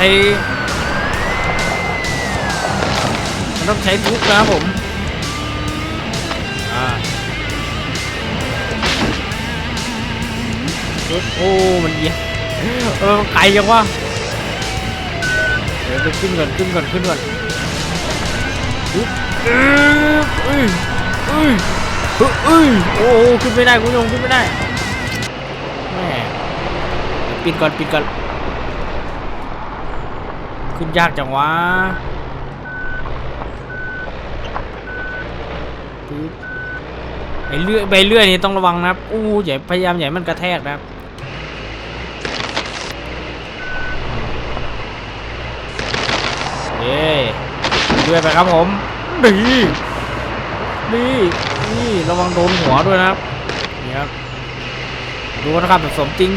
ช้มันต้องใช้ทุกนะครับผมปึ๊บโอ้ มันเอียงเออมันไกลจังวะเดี๋ยวไปขึ้นก่อนขึ้นก่อนขึ้นก่อนปึ๊บเอ้ยเอ้ยเอ้ยเอ้ยเอ้ยโอ้ขึ้นไม่ได้คุณผู้ชมขึ้นไม่ได้แม่ปิดก่อนปิดก่อน ขึ้นยากจังวะปึ๊บไอเลื่อยใบเลื่อยนี่ต้องระวังนะครับอู้อย่าพยายามอย่าให้มันกระแทกนะครับเย้เลื่อยไปครับผมดีดีนี่ระวังโดนหัวด้วยนะครับนี่ครับดูนะครับแบบสมจริง